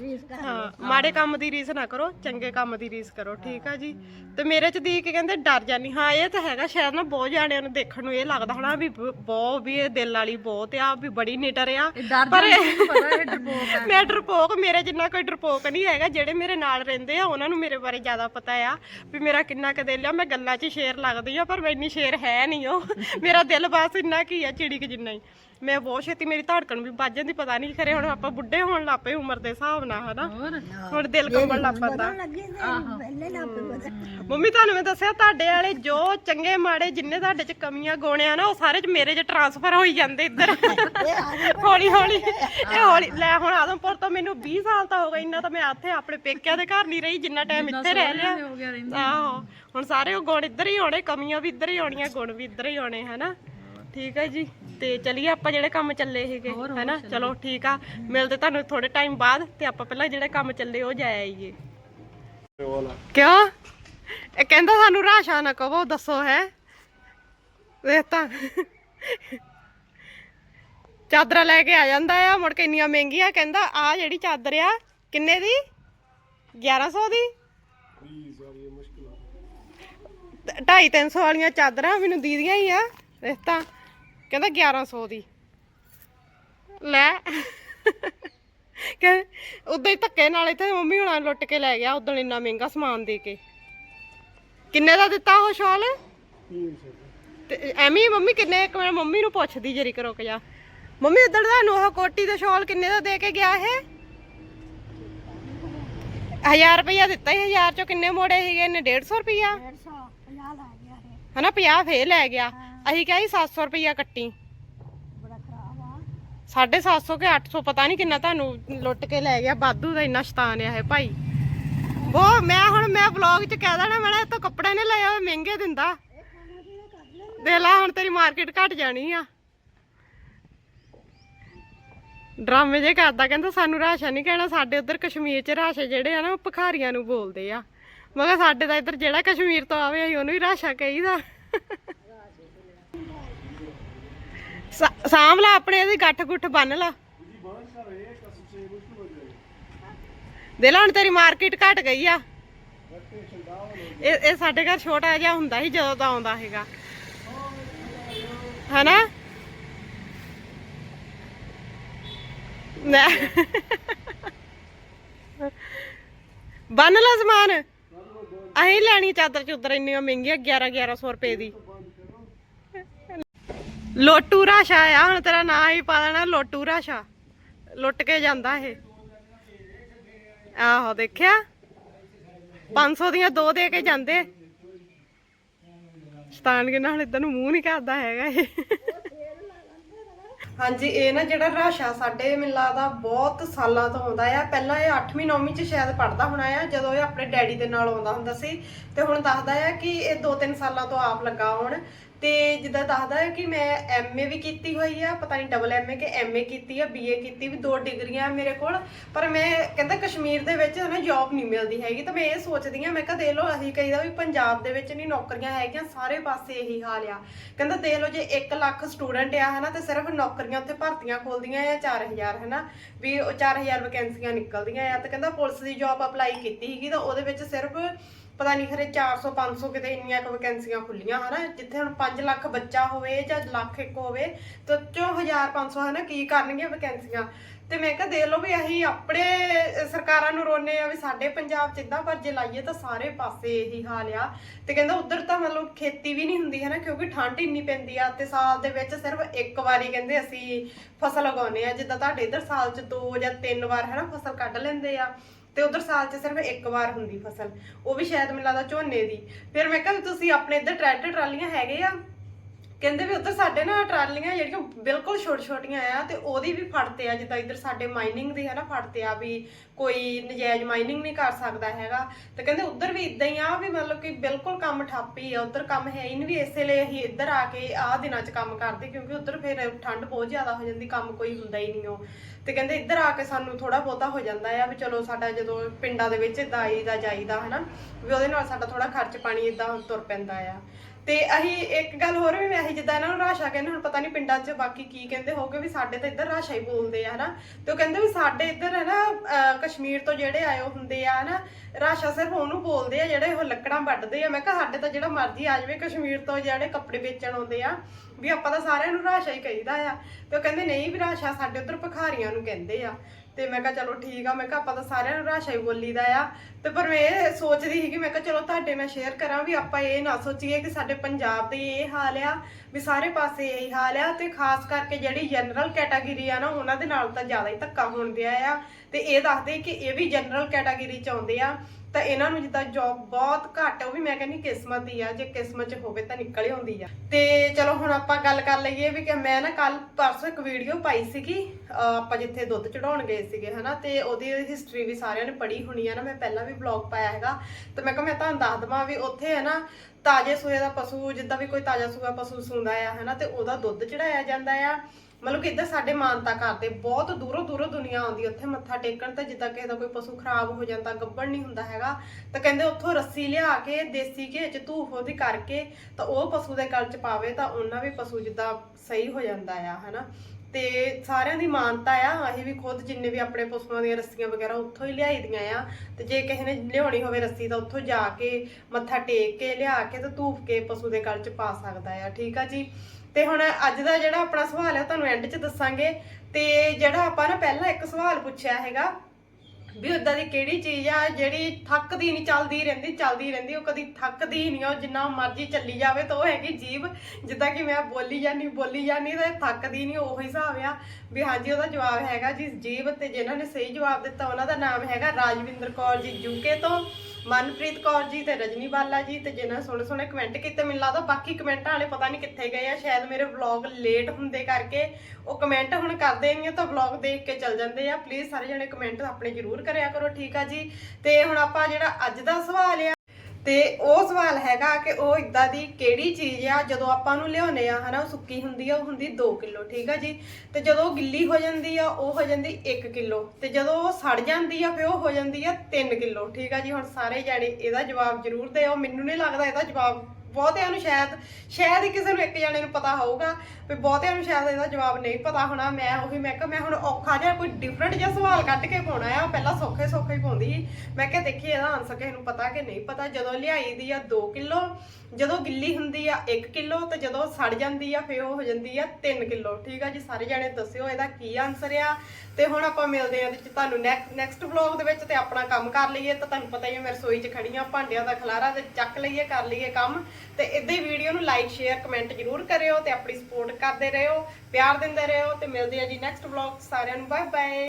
ਰੀਸ ਕਰ ਹਾਂ ਮਾੜੇ ਕੰਮ ਦੀ ਰੀਸ ਨਾ ਕਰੋ ਚੰਗੇ ਕੰਮ ਦੀ ਰੀਸ ਕਰੋ ਠੀਕ ਆ ਜੀ? ਤੇ ਮੇਰੇ ਚ ਦੀ ਕੇ ਕਹਿੰਦੇ ਡਰ ਜਾਨੀ ਹਾਂ ਇਹ ਤਾਂ ਹੈਗਾ ਸ਼ਾਇਦ ਨਾ ਬਹੁਤ ਜਾਣਿਆਂ ਨੂੰ ਦੇਖਣ ਨੂੰ ਇਹ ਲੱਗਦਾ ਹੋਣਾ ਵੀ ਬ- ਬਹੁਤ ਵੀ ਇਹ ਦਿਲ ਵਾਲੀ ਬਹੁਤ ਆ ਵੀ ਬੜੀ ਨਿਟਰ ਆ। ਪਰ ਇਹ ਮੈਂ ਡਰਪੋਕ ਮੇਰੇ ਜਿੰਨਾ ਕੋਈ ਡਰਪੋਕ ਨਹੀਂ ਹੈਗਾ ਜਿਹੜੇ ਮੇਰੇ ਨਾਲ ਰਹਿੰਦੇ ਆ ਉਹਨਾਂ ਨੂੰ ਮੇਰੇ ਬਾਰੇ ਜ਼ਿਆਦਾ ਪਤਾ ਆ ਵੀ ਮੇਰਾ ਕਿੰਨਾ ਕੁ ਦਿਲ ਆ। ਮੈਂ ਗੱਲਾਂ 'ਚ ਸ਼ੇਰ ਲੱਗਦੀ ਆ ਪਰ ਮੈਂ ਇੰਨੀ ਸ਼ੇਰ ਹੈ ਨਹੀਂ ਉਹ। ਮੇਰਾ ਦਿਲ ਬਸ ਇੰਨਾ ਕੀ ਆ ਚਿੜੀ ਕੁ ਜਿੰਨਾ ਹੀ। ਮੈਂ ਬਹੁਤ ਛੇਤੀ ਮੇਰੀ ਧੜਕਣ ਵੀ ਵੱਜ ਜਾਂਦੀ ਪਤਾ ਨਹੀਂ ਖਰੇ ਹੁਣ ਆਪਾਂ ਬੁੱਢੇ ਹੋਣ ਲੱਪੇ ਉਮਰ ਦੇ ਹਿਸਾਬ ਨਾਲ ਹਨਾ? ਹੁਣ ਦਿਲ ਕੰਬਣ ਲੱਗ ਪੈਂਦਾ। ਲੱਗੇ ਮੰਮੀ ਤੁਹਾਨੂੰ ਮੈਂ ਦੱਸਿਆ ਤੁਹਾਡੇ ਵਾਲੇ ਜੋ ਚੰਗੇ ਮਾੜੇ ਜਿੰਨੇ ਤੁਹਾਡੇ ਚ ਕਮੀਆਂ ਗੋਣਿਆ ਨਾ ਉਹ ਸਾਰੇ ਚ ਮੇਰੇ ਚ ਟਰਾਂਸਫਰ ਹੋਈ ਜਾਂਦੇ ਇੱਧਰ। ਹੌਲੀ ਹੌਲੀ ਇਹ ਹੌਲੀ ਲੈ ਹੁਣ ਆਦਮਪੁਰ ਤੋਂ ਮੈਨੂੰ 20 ਸਾਲ ਤਾਂ ਹੋ ਗਏ ਇੰਨਾ ਤਾਂ ਮੈਂ ਇੱਥੇ ਆਪਣੇ ਪੇਕਿਆਂ ਦੇ ਘਰ ਨਹੀਂ ਰਹੀ ਜਿੰਨਾ ਟਾਈਮ ਇੱਥੇ ਰਹਿ ਲਿਆ। ਆਹੋ ਹੁਣ ਸਾਰੇ ਉਹ ਗੁਣ ਇੱਧਰ ਹੀ ਆਉਣੇ ਕਮੀਆਂ ਵੀ ਇੱਧਰ ਹੀ ਆਉਣੀਆਂ ਗੁਣ ਵੀ ਇੱਧਰ ਹੀ ਆਉਣੇ ਹਨਾ? ਠੀਕ ਹੈ ਜੀ? ਤੇ ਚਲਿਏ ਆਪਾਂ ਜਿਹੜੇ ਕੰਮ ਚੱਲੇ ਸੀਗੇ ਹਨਾ? ਚਲੋ ਠੀਕ ਆ। ਮਿਲਦੇ ਤੁਹਾਨੂੰ ਥੋੜੇ ਟਾਈਮ ਬਾਅਦ ਤੇ ਆਪਾਂ ਪਹਿਲਾਂ ਜਿਹੜੇ ਕੰਮ ਚੱਲੇ ਉਹ ਜਾ ਆਈਏ। ਕਿਉਂ? ਇਹ ਕਹਿੰਦਾ ਸਾਨੂੰ ਰਾਸ਼ਾ ਨਾ ਕਹੋ ਦੱਸੋ ਹੈ। ਵੇਖ ਤਾਂ। ਚਾਦਰਾਂ ਲੈ ਕੇ ਆ ਜਾਂਦਾ ਆ ਮੁੜ ਕੇ ਇੰਨੀਆਂ ਮਹਿੰਗੀਆਂ ਕਹਿੰਦਾ ਆ ਜਿਹੜੀ ਚਾਦਰ ਆ ਕਿੰਨੇ ਦੀ? 1100 ਦੀ? 250 ਵਾਲੀਆਂ ਚਾਦਰਾਂ ਮੈਨੂੰ ਦੀਦੀਆਂ ਹੀ ਆ। ਵੇਖ ਤਾਂ। ਕਹਿੰਦਾ 1100 ਦੀ। ਲੈ। ਕਿ ਉਦਾਂ ਹੀ ਧੱਕੇ ਨਾਲ ਇੱਥੇ ਮੰਮੀ ਹੁਣਾਂ ਨੇ ਲੁੱਟ ਕੇ ਲੈ ਗਿਆ ਉਦੋਂ ਇੰਨਾ ਮਹਿੰਗਾ ਸਮਾਨ ਦੇ ਕੇ। ਕਿੰਨੇ ਦਾ ਦਿੱਤਾ ਉਹ ਸ਼ਾਲ? ਤੇ ਐਵੇਂ ਹੀ ਮੰਮੀ ਕਿੰਨੇ ਇੱਕ ਮਿੰਟ ਮੰਮੀ ਨੂੰ ਪੁੱਛਦੀ ਜਰੀ ਕਰੋ ਕਿ ਜਾ। ਮੰਮੀ ਉਧਰ ਤੁਹਾਨੂੰ ਉਹ ਕੋਟੀ ਦਾ ਸ਼ਾਲ ਕਿੰਨੇ ਦਾ ਦੇ ਕੇ ਗਿਆ ਇਹ? 1000 ਰੁਪਇਆ ਦਿੱਤਾ ਸੀ 1000 ਚੋਂ ਕਿੰਨੇ ਮੋੜੇ ਸੀਗੇ? ਇਹਨੇ 150 ਰੁਪਇਆ 150 50 ਲਾ ਗਿਆ ਹੈ ਹਨਾ 50 ਫੇਰ ਲੈ ਗਿਆ। ਅਸੀਂ ਕਿਹਾ ਸੀ 700 ਰੁਪਇਆ ਕੱਟੀ। ਬੜਾ ਖਰਾਬ ਆ। 750 ਕਿ 800 ਪਤਾ ਨਹੀਂ ਕਿੰਨਾ ਤੁਹਾਨੂੰ ਲੁੱਟ ਕੇ ਲੈ ਗਿਆ। ਬਾਦੂ ਦਾ ਇੰਨਾ ਸ਼ਤਾਨ ਆ ਇਹ ਭਾਈ। ਉਹ ਮੈਂ ਹੁਣ ਮੈਂ ਵਲੌਗ 'ਚ ਕਹਿ ਦੇਣਾ ਮੈਂ ਇਹ ਤੋਂ ਕੱਪੜੇ ਨੇ ਲਏ ਹੋਏ ਮਹਿੰਗੇ ਦਿੰਦਾ। ਦੇ ਲਾ ਹੁਣ ਤੇਰੀ ਮਾਰਕੀਟ ਘਟ ਜਾਣੀ ਆ। ਡਰਾਮੇ ਜੇ ਕਰਦਾ ਕਹਿੰਦਾ ਸਾਨੂੰ ਰਾਸ਼ਾ ਨਹੀਂ ਕਹਿਣਾ ਸਾਡੇ ਉਧਰ ਕਸ਼ਮੀਰ 'ਚ ਰਾਸ਼ੇ ਜਿਹੜੇ ਆ ਨਾ ਉਹ ਭਖਾਰੀਆਂ ਨੂੰ ਬੋਲਦੇ ਆ। ਮੈਂ ਕਿਹਾ ਸਾਡੇ ਤਾਂ ਇੱਧਰ ਜਿਹੜਾ ਕਸ਼ਮੀਰ ਤੋਂ ਆਵੇ ਅਸੀਂ ਉਹਨੂੰ ਹੀ ਰਾਸ਼ਾ ਕਹੀਦਾ। ਸਾਂਭ ਲਾ ਆਪਣੇ ਇਹਦੀ, ਗੱਠ ਗੁੱਠ ਬੰਨ ਲਾ। ਦੇ ਲਾ, ਹੁਣ ਤੇਰੀ ਮਾਰਕੀਟ ਘਟ ਗਈ ਆ। ਇਹ ਇਹ ਸਾਡੇ ਘਰ ਛੋਟਾ ਜਿਹਾ ਹੁੰਦਾ ਸੀ, ਜਦੋਂ ਦਾ ਆਉਂਦਾ ਹੈਗਾ ਹਨਾ? ਲੈ। ਬੰਨ ਲਾ ਸਮਾਨ। ਅਸੀਂ ਲੈਣੀ ਚਾਦਰ ਚੁੱਦਰ ਮਹਿੰਗੀ ਮਹਿੰਗੀਆਂ 11 1100 ਰੁਪਏ ਦੀ। ਲੋਟੂ ਰਾਸ਼ਾ ਆ, ਹੁਣ ਤੇਰਾ ਨਾਂ ਹੀ ਪਾ ਦੇਣਾ ਲੋਟੂ ਰਾਸ਼ਾ ਲੁੱਟ ਕੇ ਜਾਂਦਾ ਇਹ। ਆਹੋ, ਦੇਖਿਆ? 500 ਦੀਆਂ ਦੋ ਦੇ ਕੇ ਜਾਂਦੇ। ਸ਼ਤਾਨ ਕਿੰਨਾ ਹੁਣ ਇਦਾਂ ਨੂੰ ਮੂੰਹ ਨਹੀਂ ਕਰਦਾ ਹੈਗਾ ਇਹ। ਹਾਂਜੀ, ਇਹ ਨਾ ਜਿਹੜਾ ਰਾਸ਼ਾ ਸਾਡੇ ਮੈਨੂੰ ਲੱਗਦਾ ਬਹੁਤ ਸਾਲਾਂ ਤੋਂ ਆਉਂਦਾ ਆ। ਪਹਿਲਾਂ ਇਹ 8ਵੀਂ 9ਵੀਂ ਚ ਸ਼ਾਇਦ ਪੜਦਾ ਹੋਣਾ ਆ, ਜਦੋਂ ਇਹ ਆਪਣੇ ਡੈਡੀ ਦੇ ਨਾਲ ਆਉਂਦਾ ਹੁੰਦਾ ਸੀ। ਤੇ ਹੁਣ ਦੱਸਦਾ ਆ ਕਿ ਇਹ 2-3 ਸਾਲਾਂ ਤੋਂ ਆਪ ਲੱਗਾ ਹੁਣ। ਤੇ ਜਿੱਦਾਂ ਦੱਸਦਾ ਕਿ ਮੈਂ ਐਮਏ ਵੀ ਕੀਤੀ ਹੋਈ ਆ, ਪਤਾ ਨਹੀਂ ਡਬਲ ਐਮਏ ਕਿ ਐਮਏ ਕੀਤੀ ਆ ਬੀਏ ਕੀਤੀ, ਵੀ ਦੋ ਡਿਗਰੀਆਂ ਮੇਰੇ ਕੋਲ, ਪਰ ਮੈਂ ਕਹਿੰਦਾ ਕਸ਼ਮੀਰ ਦੇ ਵਿੱਚ ਨਾ ਜੌਬ ਨਹੀਂ ਮਿਲਦੀ ਹੈਗੀ, ਤਾਂ ਮੈਂ ਇਹ ਸੋਚਦੀ ਆ, ਮੈਂ ਕਿਹਾ ਦੇਖ ਲਓ, ਅਸੀਂ ਕਹੀਦਾ ਵੀ ਪੰਜਾਬ ਦੇ ਵਿੱਚ ਨਹੀਂ ਨੌਕਰੀਆਂ ਹੈਗੀਆਂ, ਸਾਰੇ ਪਾਸੇ ਇਹੀ ਹਾਲ ਆ। ਕਹਿੰਦਾ ਦੇਖ ਲਓ, ਜੇ 1 ਲੱਖ ਸਟੂਡੈਂਟ ਆ, ਹਨਾ, ਤੇ ਸਿਰਫ ਨੌਕਰੀਆਂ ਉੱਥੇ ਭਰਤੀਆਂ ਖੋਲਦੀਆਂ ਆ 4000 ਹਨਾ, ਵੀ ਉਹ 4000 ਵੈਕੈਂਸੀਆਂ ਨਿਕਲਦੀਆਂ ਆ, ਤੇ ਕਹਿੰਦਾ ਪੁਲਿਸ ਦੀ ਜੌਬ ਅਪਲਾਈ ਕੀਤੀ ਸੀਗੀ, ਤਾਂ ਉਹਦੇ ਵਿੱਚ ਸਿਰਫ ਪਤਾ ਨਹੀਂ ਖਰੇ 400 500 ਕਿਤੇ ਇੰਨੀਆਂ ਕੁ ਵੈਕੈਂਸੀਆਂ ਖੁੱਲੀਆਂ ਹਨਾ, ਜਿੱਥੇ ਹੁਣ 5 ਲੱਖ ਬੱਚਾ ਹੋਵੇ ਜਾਂ ਲੱਖ ਇੱਕ ਹੋਵੇ, ਤਾਂ ਚੋਂ 1000 500 ਹਨਾ ਕੀ ਕਰਨਗੀਆਂ ਵੈਕੈਂਸੀਆਂ ਤੇ ਮੈਂ ਕਿਹਾ ਦੇਖ ਲਓ ਵੀ ਅਸੀਂ ਆਪਣੇ ਸਰਕਾਰਾਂ ਨੂੰ ਰੋਨੇ ਆ ਵੀ ਸਾਡੇ ਪੰਜਾਬ ਚ ਇਦਾਂ ਪਰ ਜੇ ਲਾਈਏ ਤਾਂ ਸਾਰੇ ਪਾਸੇ ਇਹੀ ਹਾਲ ਆ। ਤੇ ਕਹਿੰਦਾ ਉਧਰ ਤਾਂ ਮਤਲਬ ਖੇਤੀ ਵੀ ਨਹੀਂ ਹੁੰਦੀ ਹੈ ਨਾ ਕਿਉਂਕਿ ਠੰਡ ਇੰਨੀ ਪੈਂਦੀ ਆ ਤੇ ਸਾਲ ਦੇ ਵਿੱਚ ਸਿਰਫ ਇੱਕ ਵਾਰੀ ਕਹਿੰਦੇ ਅਸੀਂ ਫਸਲ ਉਗਾਉਂਦੇ ਆ ਜਿੱਦਾਂ ਤੁਹਾਡੇ ਇਧਰ ਸਾਲ ਚ ਦੋ ਜਾਂ ਤਿੰਨ ਵਾਰ ਹਨਾ ਫਸਲ ਕੱਢ ਲੈਂਦੇ ਆ। ਤੇ ਉਧਰ ਸਾਲ 'ਚ ਸਿਰਫ ਇੱਕ ਵਾਰ ਹੁੰਦੀ ਫਸਲ, ਉਹ ਵੀ ਸ਼ਾਇਦ ਮੈਨੂੰ ਲੱਗਦਾ ਝੋਨੇ ਦੀ। ਫਿਰ ਮੈਂ ਕਿਹਾ ਵੀ ਤੁਸੀਂ ਆਪਣੇ ਇੱਧਰ ਟਰੈਕਟਰ, ਟਰਾਲੀਆਂ ਹੈਗੇ ਆ? ਕਹਿੰਦੇ ਵੀ ਉੱਧਰ ਸਾਡੇ ਨਾ ਟਰਾਲੀਆਂ ਜਿਹੜੀਆਂ ਬਿਲਕੁਲ ਛੋਟ ਛੋਟੀਆਂ ਆ ਤੇ ਉਹਦੀ ਵੀ ਫੜਤੇ ਆ, ਜਿੱਦਾਂ ਇੱਧਰ ਸਾਡੇ ਮਾਈਨਿੰਗ ਦੀ ਹੈ ਨਾ ਫੜਤੇ ਆ ਵੀ ਕੋਈ ਨਜਾਇਜ਼ ਮਾਈਨਿੰਗ ਨਹੀਂ ਕਰ ਸਕਦਾ ਹੈਗਾ। ਤੇ ਕਹਿੰਦੇ ਉੱਧਰ ਵੀ ਇਦਾਂ ਹੀ ਆ ਵੀ ਮਤਲਬ ਕਿ ਬਿਲਕੁਲ ਕੰਮ ਠੱਪ ਹੀ ਆ, ਉੱਧਰ ਕੰਮ ਹੈ ਹੀ ਨਹੀਂ ਵੀ ਇਸੇ ਲਈ ਅਸੀਂ ਇੱਧਰ ਆ ਕੇ ਆਹ ਦਿਨਾਂ 'ਚ ਕੰਮ ਕਰਦੇ, ਕਿਉਂਕਿ ਉੱਧਰ ਫਿਰ ਠੰਡ ਬਹੁਤ ਜ਼ਿਆਦਾ ਹੋ ਜਾਂਦੀ, ਕੰਮ ਕੋਈ ਹੁੰਦਾ ਹੀ ਨਹੀਂ ਉਹ। ਤੇ ਕਹਿੰਦੇ ਇੱਧਰ ਆ ਕੇ ਸਾਨੂੰ ਥੋੜਾ ਬਹੁਤਾ ਹੋ ਜਾਂਦਾ ਆ ਵੀ ਚਲੋ ਸਾਡਾ ਜਦੋਂ ਪਿੰਡਾਂ ਦੇ ਵਿੱਚ ਏਦਾਂ ਆਈਦਾ ਜਾਈਦਾ ਹਨਾ, ਵੀ ਉਹਦੇ ਨਾਲ ਸਾਡਾ ਥੋੜਾ ਖਰਚ ਪਾਣੀ ਇਦਾਂ ਤੁਰ ਪੈਂਦਾ ਆ। ਤੇ ਅਸੀਂ ਇੱਕ ਗੱਲ ਹੋਰ ਵੀ ਮੈਂ ਅਸੀਂ ਜਿੱਦਾਂ ਇਹਨਾਂ ਨੂੰ ਰਾਸ਼ਾ ਕਹਿੰਦੇ, ਹੁਣ ਪਤਾ ਨਹੀਂ ਪਿੰਡਾਂ 'ਚ ਬਾਕੀ ਕੀ ਕਹਿੰਦੇ ਹੋਗੇ ਵੀ ਸਾਡੇ ਤਾਂ ਇੱਧਰ ਰਾਸ਼ਾ ਹੀ ਬੋਲਦੇ ਆ, ਹਨਾ? ਤੇ ਉਹ ਕਹਿੰਦੇ ਵੀ ਸਾਡੇ ਇੱਧਰ ਹੈ ਨਾ ਕਸ਼ਮੀਰ ਤੋਂ ਜਿਹੜੇ ਆਏ ਹੁੰਦੇ ਆ, ਹਨਾ? ਰਾਸ਼ਾ ਸਿਰਫ ਉਹਨੂੰ ਬੋਲਦੇ ਆ ਜਿਹੜੇ ਉਹ ਲੱਕੜਾਂ ਵੱਢਦੇ ਆ। ਮੈਂ ਕਿਹਾ ਸਾਡੇ ਤਾਂ ਜਿਹੜਾ ਮਰਜ਼ੀ ਆ ਜਾਵੇ ਕਸ਼ਮੀਰ ਤੋਂ ਜਿਹੜੇ ਕੱਪੜੇ ਵੇਚਣ ਆਉਂਦੇ ਆ, ਵੀ ਆਪਾਂ ਤਾਂ ਸਾਰਿਆਂ ਨੂੰ ਰਾਸ਼ਾ ਹੀ ਕਹੀਦਾ ਆ। ਤੇ ਉਹ ਕਹਿੰਦੇ ਨਹੀਂ ਵੀ ਰਾਸ਼ਾ ਸਾਡੇ ਉੱਧਰ ਭਖਾਰੀਆਂ ਨੂੰ ਕਹਿੰਦੇ ਆ। ਤੇ ਮੈਂ ਕਿਹਾ ਚਲੋ ਠੀਕ ਆ, ਮੈਂ ਕਿਹਾ ਆਪਾਂ ਤਾਂ ਸਾਰਿਆਂ ਨੂੰ ਰਾਸ਼ਾ ਹੀ ਬੋਲੀਦਾ ਆ। ਤੇ ਪਰ ਮੈਂ ਇਹ ਸੋਚਦੀ ਸੀ ਕਿ ਮੈਂ ਕਿਹਾ ਚਲੋ ਤੁਹਾਡੇ ਨਾਲ ਸ਼ੇਅਰ ਕਰਾਂ ਵੀ ਆਪਾਂ ਇਹ ਨਾ ਸੋਚੀਏ ਕਿ ਸਾਡੇ ਪੰਜਾਬ ਦੇ ਇਹ ਹਾਲ ਆ, ਵੀ ਸਾਰੇ ਪਾਸੇ ਇਹੀ ਹਾਲ ਆ ਤੇ ਖਾਸ ਕਰਕੇ ਜਿਹੜੀ ਜਨਰਲ ਕੈਟਾਗਰੀ ਆ ਨਾ, ਉਹਨਾਂ ਦੇ ਨਾਲ ਤਾਂ ਜ਼ਿਆਦਾ ਹੀ ਧੱਕਾ ਹੋਣ ਦਿਆ ਆ। ਤੇ ਇਹ ਦੱਸਦੇ ਕਿ ਇਹ ਵੀ ਜਨਰਲ ਕੈਟਾਗਰੀ ਚ ਆਉਂਦੇ ਆ। ਤਾਂ ਇਹਨਾਂ ਨੂੰ ਜਿੱਦਾਂ ਜੌਬ ਬਹੁਤ ਘੱਟ ਆ, ਉਹ ਵੀ ਮੈਂ ਕਹਿੰਦੀ ਕਿਸਮਤ ਦੀ ਆ ਜੇ ਕਿਸਮਤ 'ਚ ਹੋਵੇ ਤਾਂ ਨਿਕਲ ਹੀ ਆਉਂਦੀ ਆ। ਤੇ ਚਲੋ ਹੁਣ ਆਪਾਂ ਗੱਲ ਕਰ ਲਈਏ ਵੀ ਕਿ ਮੈਂ ਨਾ ਕੱਲ ਪਰਸੋਂ ਇੱਕ ਵੀਡੀਓ ਪਾਈ ਸੀਗੀ ਆਪਾਂ ਜਿੱਥੇ ਦੁੱਧ ਚੜਾਉਣ ਗਏ ਸੀਗੇ ਹਨਾ ਤੇ ਉਹਦੀ ਹਿਸਟਰੀ ਵੀ ਸਾਰਿਆਂ ਨੇ ਪੜ੍ਹੀ ਹੋਣੀ ਆ ਨਾ ਮੈਂ ਪਹਿਲਾਂ ਵੀ ਬਲੌਗ ਪਾਇਆ ਹੈਗਾ। ਤੇ ਮੈਂ ਕਿਹਾ ਮੈਂ ਤੁਹਾਨੂੰ ਦੱਸ ਦਵਾਂ ਵੀ ਉੱਥੇ ਹੈ ਨਾ ਤਾਜੇ ਸੂਏ ਦਾ ਪਸ਼ੂ ਜਿੱਦਾਂ ਵੀ ਕੋਈ ਤਾਜ਼ਾ ਸੂਆ ਪਸ਼ੂ ਸੂੰਦਾ ਆ ਹਨਾ ਤੇ ਉਹਦਾ ਦੁੱਧ ਚੜਾਇਆ ਜਾਂਦਾ ਆ। ਮਤਲਬ ਕਿ ਇੱਧਰ ਸਾਡੇ ਮਾਨਤਾ ਕਰਦੇ ਬਹੁਤ ਦੂਰੋਂ ਦੂਰੋਂ ਦੁਨੀਆ ਆਉਂਦੀ ਉੱਥੇ ਮੱਥਾ ਟੇਕਣ ਤੇ ਜਿੱਦਾਂ ਕਿਸੇ ਦਾ ਕੋਈ ਪਸ਼ੂ ਖਰਾਬ ਹੋ ਜਾਂਦਾ ਗੱਭਣ ਨਹੀਂ ਹੁੰਦਾ ਹੈਗਾ, ਤਾਂ ਕਹਿੰਦੇ ਉੱਥੋਂ ਰੱਸੀ ਲਿਆ ਕੇ, ਦੇਸੀ ਘੇ ਚ ਧੂਫ ਉਹਦੀ ਕਰਕੇ, ਤਾਂ ਉਹ ਪਸ਼ੂ ਦੇ ਗਲ ਚ ਪਾਵੇ, ਤਾਂ ਉਹਨਾਂ ਵੀ ਪਸ਼ੂ ਜਿੱਦਾਂ ਸਹੀ ਹੋ ਜਾਂਦਾ ਆ, ਹਨਾ? ਤੇ ਸਾਰਿਆਂ ਦੀ ਮਾਨਤਾ ਆ, ਅਸੀਂ ਵੀ ਖੁਦ ਜਿੰਨੇ ਵੀ ਆਪਣੇ ਪਸ਼ੂਆਂ ਦੀਆਂ ਰੱਸੀਆਂ ਵਗੈਰਾ ਉੱਥੋਂ ਹੀ ਲਿਆਈ ਦੀਆਂ ਆ, ਤੇ ਜੇ ਕਿਸੇ ਨੇ ਲਿਆਉਣੀ ਹੋਵੇ ਰੱਸੀ, ਤਾਂ ਉੱਥੋਂ ਜਾ ਕੇ ਮੱਥਾ ਟੇਕ ਕੇ, ਲਿਆ ਕੇ ਤੇ ਧੂਫ ਕੇ ਪਸ਼ੂ ਦੇ ਗਲ 'ਚ ਪਾ ਸਕਦਾ ਆ, ਠੀਕ ਆ ਜੀ? ਤੇ ਹੁਣ ਅੱਜ ਦਾ ਜਿਹੜਾ ਆਪਣਾ ਸਵਾਲ ਹੈ ਉਹ ਤੁਹਾਨੂੰ ਐਂਡ 'ਚ ਦੱਸਾਂਗੇ। ਤੇ ਜਿਹੜਾ ਆਪਾਂ ਨਾ ਪਹਿਲਾਂ ਇੱਕ ਸਵਾਲ ਪੁੱਛਿਆ ਹੈਗਾ ਵੀ ਉਦਾਂ ਦੀ ਕਿਹੜੀ ਚੀਜ਼ ਆ, ਜਿਹੜੀ ਥੱਕਦੀ ਨਹੀਂ, ਚੱਲਦੀ ਰਹਿੰਦੀ ਚੱਲਦੀ ਰਹਿੰਦੀ, ਉਹ ਕਦੀ ਥੱਕਦੀ ਨਹੀਂ, ਉਹ ਜਿੰਨਾ ਮਰਜ਼ੀ ਚੱਲੀ ਜਾਵੇ ਤਾਂ ਉਹ ਹੈਗੀ ਜੀਭ ਜਿੱਦਾਂ ਕਿ ਮੈਂ ਬੋਲੀ ਜਾਨੀ ਬੋਲੀ ਜਾਨੀ ਤੇ ਥੱਕਦੀ ਨਹੀਂ, ਉਹੀ ਹਿਸਾਬ ਆ। ਵੀ ਹਾਂਜੀ, ਉਹਦਾ ਜਵਾਬ ਹੈਗਾ ਜੀ ਜੀਬ ਤੇ ਜਿਨ੍ਹਾਂ ਨੇ ਸਹੀ ਜਵਾਬ ਦਿੱਤਾ, ਉਹਨਾਂ ਦਾ ਨਾਮ ਹੈਗਾ ਰਾਜਵਿੰਦਰ ਕੌਰ ਜੀ ਯੂਕੇ ਤੋਂ। ਮਨਪ੍ਰੀਤ ਕੌਰ ਜੀ ਤੇ ਰਜਨੀ ਬਾਲਾ ਜੀ ਤੇ ਜਿਨ੍ਹਾਂ ਸੋਹਣੇ ਸੋਹਣੇ ਕਮੈਂਟ ਕੀਤੇ, ਮੈਨੂੰ ਲੱਗਦਾ ਬਾਕੀ ਕਮੈਂਟਾਂ ਵਾਲੇ ਪਤਾ ਨਹੀਂ ਕਿੱਥੇ ਗਏ ਆ, ਸ਼ਾਇਦ ਮੇਰੇ ਵਲੌਗ ਲੇਟ ਹੁੰਦੇ ਕਰਕੇ ਉਹ ਕਮੈਂਟ ਹੁਣ ਕਰਦੇ ਨਹੀਂ ਤਾਂ ਵਲੌਗ ਦੇਖ ਕੇ ਚੱਲ ਜਾਂਦੇ ਆ। ਪਲੀਜ਼ ਸਾਰੇ ਜਣੇ ਕਮੈਂਟ ਆਪਣੇ ਜ਼ਰੂਰ ਕਰਿਆ ਕਰੋ, ਠੀਕ ਆ ਜੀ। ਤੇ ਹੁਣ ਆਪਾਂ ਜਿਹੜਾ ਅੱਜ ਦਾ ਸਵਾਲ ਆ, ਤੇ ਉਹ ਸਵਾਲ ਹੈਗਾ ਕਿ ਉਹ ਇਦਾਂ ਦੀ ਕਿਹੜੀ ਚੀਜ਼ ਆ, ਜਦੋਂ ਆਪਾਂ ਨੂੰ ਲਿਆਉਨੇ ਆ, ਹਨਾ, ਉਹ ਸੁੱਕੀ ਹੁੰਦੀ ਆ, ਉਹ ਹੁੰਦੀ 2 ਕਿਲੋ, ਠੀਕ ਆ ਜੀ। ਤੇ ਜਦੋਂ ਗਿੱਲੀ ਹੋ ਜਾਂਦੀ ਆ, ਉਹ ਹੋ ਜਾਂਦੀ 1 ਕਿਲੋ। ਤੇ ਜਦੋਂ ਉਹ ਸੜ ਜਾਂਦੀ ਆ, ਫਿਰ ਉਹ ਹੋ ਜਾਂਦੀ ਆ 3 ਕਿਲੋ, ਠੀਕ ਆ ਜੀ। ਹੁਣ ਸਾਰੇ ਜਾਣੇ ਇਹਦਾ ਜਵਾਬ ਜ਼ਰੂਰ ਦਿਓ, ਮੈਨੂੰ ਨਹੀਂ ਲੱਗਦਾ ਇਹਦਾ ਜਵਾਬ ਬਹੁਤਿਆਂ ਨੂੰ ਸ਼ਾਇਦ ਸ਼ਾਇਦ ਹੀ ਕਿਸੇ ਨੂੰ ਇੱਕ ਜਣੇ ਨੂੰ ਪਤਾ ਹੋਊਗਾ ਵੀ ਬਹੁਤਿਆਂ ਨੂੰ ਸ਼ਾਇਦ ਇਹਦਾ ਜਵਾਬ ਨਹੀਂ ਪਤਾ ਹੋਣਾ। ਮੈਂ ਉਹੀ, ਮੈਂ ਕਿਹਾ, ਮੈਂ ਹੁਣ ਔਖਾ ਜਿਹਾ ਕੋਈ ਡਿਫਰੈਂਟ ਜਿਹਾ ਸਵਾਲ ਕੱਢ ਕੇ ਪਾਉਣਾ ਆ। ਪਹਿਲਾਂ ਸੌਖੇ ਸੌਖੇ ਹੀ ਪਾਉਂਦੀ। ਸੀ ਮੈਂ ਕਿਹਾ, ਦੇਖੀ ਇਹਦਾ ਆਨਸਰ ਕਿਸੇ ਨੂੰ ਪਤਾ ਕਿ ਨਹੀਂ ਪਤਾ। ਜਦੋਂ ਲਿਆਈ ਦੀ ਆ 2 ਕਿਲੋ, ਜਦੋਂ ਗਿੱਲੀ ਹੁੰਦੀ ਆ 1 ਕਿਲੋ ਤੇ ਜਦੋਂ ਸੜ ਜਾਂਦੀ ਆ, ਫਿਰ ਉਹ ਹੋ ਜਾਂਦੀ ਆ 3 ਕਿਲੋ। ਠੀਕ ਆ ਜੀ, ਸਾਰੇ ਜਾਣੇ ਦੱਸਿਓ ਇਹਦਾ ਕੀ ਆਨਸਰ ਆ। ਤੇ ਹੁਣ ਆਪਾਂ ਮਿਲਦੇ ਆ ਇਹਦੇ ਤੁਹਾਨੂੰ ਨੈਕਸਟ ਵਲੌਗ ਦੇ ਵਿੱਚ ਤੇ ਆਪਣਾ ਕੰਮ ਕਰ ਲਈਏ। ਤਾਂ ਤੁਹਾਨੂੰ ਪਤਾ ਹੀ ਹੈ, ਮੈਂ ਰਸੋਈ 'ਚ ਖੜੀ ਆ ਭਾਂਡਿਆਂ ਦਾ ਖਲਾਰਾ ਤੇ ਚੱਕ ਲਈਏ, ਕਰ ਲਈਏ ਕੰਮ। ਤੇ ਇਦਾਂ ਹੀ ਵੀਡੀਓ ਨੂੰ ਲਾਈਕ ਸ਼ੇਅਰ ਕਮੈਂਟ ਜ਼ਰੂਰ ਕਰਿਓ ਤੇ ਆਪਣੀ ਸਪੋਰਟ ਕਰਦੇ ਰਹੋ, ਪਿਆਰ ਦਿੰਦੇ ਰਹੋ ਤੇ ਮਿਲਦੇ ਆ ਜੀ ਨੈਕਸਟ ਵਲੌਗ ਸਾਰਿਆਂ ਨੂੰ ਬਾਏ ਬਾਏ